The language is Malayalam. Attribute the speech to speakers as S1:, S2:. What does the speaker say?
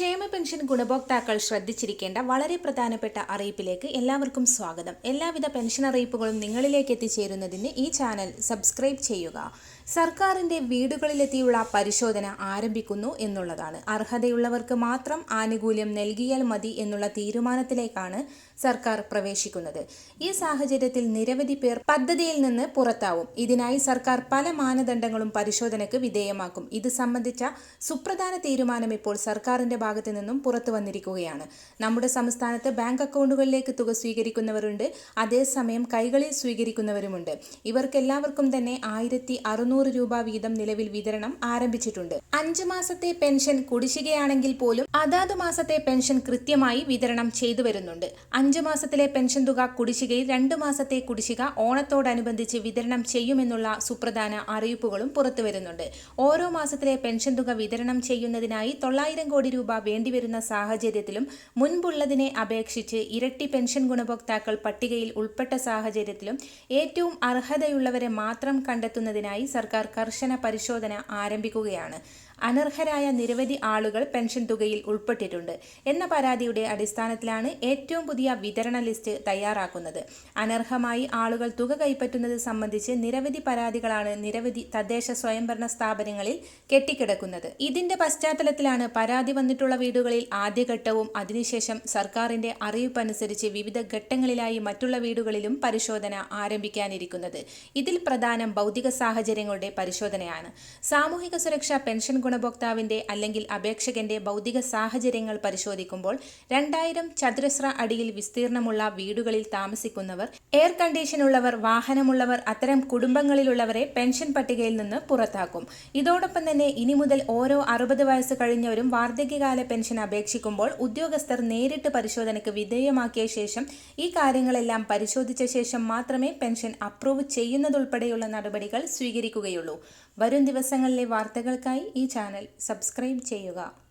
S1: ക്ഷേമ പെൻഷൻ ഗുണഭോക്താക്കൾ ശ്രദ്ധിച്ചിരിക്കേണ്ട വളരെ പ്രധാനപ്പെട്ട അറിയിപ്പിലേക്ക് എല്ലാവർക്കും സ്വാഗതം. എല്ലാവിധ പെൻഷൻ അറിയിപ്പുകളും നിങ്ങളിലേക്ക് എത്തിച്ചേരുന്നതിന് ഈ ചാനൽ സബ്സ്ക്രൈബ് ചെയ്യുക. സർക്കാരിന്റെ വീടുകളിലെത്തിയുള്ള പരിശോധന ആരംഭിക്കുന്നു എന്നുള്ളതാണ്. അർഹതയുള്ളവർക്ക് മാത്രം ആനുകൂല്യം നൽകിയാൽ മതി എന്നുള്ള തീരുമാനത്തിലേക്കാണ് സർക്കാർ പ്രവേശിക്കുന്നത്. ഈ സാഹചര്യത്തിൽ നിരവധി പേർ പദ്ധതിയിൽ നിന്ന് പുറത്താവും. ഇതിനായി സർക്കാർ പല മാനദണ്ഡങ്ങളും പരിശോധനയ്ക്ക് വിധേയമാക്കും. ഇത് സംബന്ധിച്ച സുപ്രധാന തീരുമാനം ഇപ്പോൾ സർക്കാരിന്റെ ഭാഗത്തു നിന്നും പുറത്തു വന്നിരിക്കുകയാണ്. നമ്മുടെ സംസ്ഥാനത്ത് ബാങ്ക് അക്കൗണ്ടുകളിലേക്ക് തുക സ്വീകരിക്കുന്നവരുണ്ട്. അതേസമയം കൈകളിൽ സ്വീകരിക്കുന്നവരുമുണ്ട്. ഇവർക്കെല്ലാവർക്കും തന്നെ ആയിരത്തി അറുന്നൂറ് രൂപ വീതം നിലവിൽ വിതരണം ആരംഭിച്ചിട്ടുണ്ട്. അഞ്ച് മാസത്തെ പെൻഷൻ കുടിശ്ശികയാണെങ്കിൽ പോലും അതാത് മാസത്തെ പെൻഷൻ കൃത്യമായി വിതരണം ചെയ്തു വരുന്നുണ്ട്. അഞ്ച് മാസത്തിലെ പെൻഷൻ തുക കുടിശ്ശികയിൽ രണ്ട് മാസത്തെ കുടിശ്ശിക ഓണത്തോടനുബന്ധിച്ച് വിതരണം ചെയ്യുമെന്നുള്ള സുപ്രധാന അറിയിപ്പുകളും പുറത്തു വരുന്നുണ്ട് ഓരോ മാസത്തിലെ പെൻഷൻ തുക വിതരണം ചെയ്യുന്നതിനായി തൊള്ളായിരം കോടി രൂപ വേണ്ടിവരുന്ന സാഹചര്യത്തിലും മുൻപുള്ളതിനെ അപേക്ഷിച്ച് ഇരട്ടി പെൻഷൻ ഗുണഭോക്താക്കൾ പട്ടികയിൽ ഉൾപ്പെട്ട സാഹചര്യത്തിലും ഏറ്റവും അർഹതയുള്ളവരെ മാത്രം കണ്ടെത്തുന്നതിനായി സർക്കാർ കർശന പരിശോധന ആരംഭിക്കുകയാണ്. അനർഹരായ നിരവധി ആളുകൾ പെൻഷൻ തുകയിൽ ഉൾപ്പെട്ടിട്ടുണ്ട്. എന്ന പരാതിയുടെ അടിസ്ഥാനത്തിലാണ് ഏറ്റവും പുതിയ വിതരണ ലിസ്റ്റ് തയ്യാറാക്കുന്നത്. അനർഹമായി ആളുകൾ തുക കൈപ്പറ്റുന്നത് സംബന്ധിച്ച് നിരവധി പരാതികളാണ് നിരവധി തദ്ദേശ സ്വയംഭരണ സ്ഥാപനങ്ങളിൽ കെട്ടിക്കിടക്കുന്നത്. ഇതിന്റെ പശ്ചാത്തലത്തിലാണ് പരാതി വീടുകളിൽ ആദ്യഘട്ടവും അതിനുശേഷം സർക്കാരിന്റെ അറിയിപ്പനുസരിച്ച് വിവിധ ഘട്ടങ്ങളിലായി മറ്റുള്ള വീടുകളിലും പരിശോധന ആരംഭിക്കാനിരിക്കുന്നത്. ഇതിൽ പ്രധാനം ഭൗതിക സാഹചര്യങ്ങളുടെ പരിശോധനയാണ്. സാമൂഹിക സുരക്ഷാ പെൻഷൻ ഗുണഭോക്താവിന്റെ അല്ലെങ്കിൽ അപേക്ഷകന്റെ ഭൗതിക സാഹചര്യങ്ങൾ പരിശോധിക്കുമ്പോൾ രണ്ടായിരം ചതുരശ്ര അടിയിൽ വിസ്തീർണമുള്ള വീടുകളിൽ താമസിക്കുന്നവർ എയർ കണ്ടീഷൻ ഉള്ളവർ വാഹനമുള്ളവർ അത്തരം കുടുംബങ്ങളിലുള്ളവരെ പെൻഷൻ പട്ടികയിൽ നിന്ന് പുറത്താക്കും. ഇതോടൊപ്പം തന്നെ ഇനി മുതൽ ഓരോ അറുപത് വയസ്സ് കഴിഞ്ഞവരും വാർദ്ധക്യകാല പെൻഷൻ അപേക്ഷിക്കുമ്പോൾ ഉദ്യോഗസ്ഥർ നേരിട്ട് പരിശോധനയ്ക്ക് വിധേയമാക്കിയ ശേഷം ഈ കാര്യങ്ങളെല്ലാം പരിശോധിച്ച ശേഷം മാത്രമേ പെൻഷൻ അപ്രൂവ് ചെയ്യുന്നതുൾപ്പെടെയുള്ള നടപടികൾ സ്വീകരിക്കുകയുള്ളൂ. വരും ദിവസങ്ങളിലെ വാർത്തകൾക്കായി ഈ ചാനൽ സബ്സ്ക്രൈബ് ചെയ്യുക.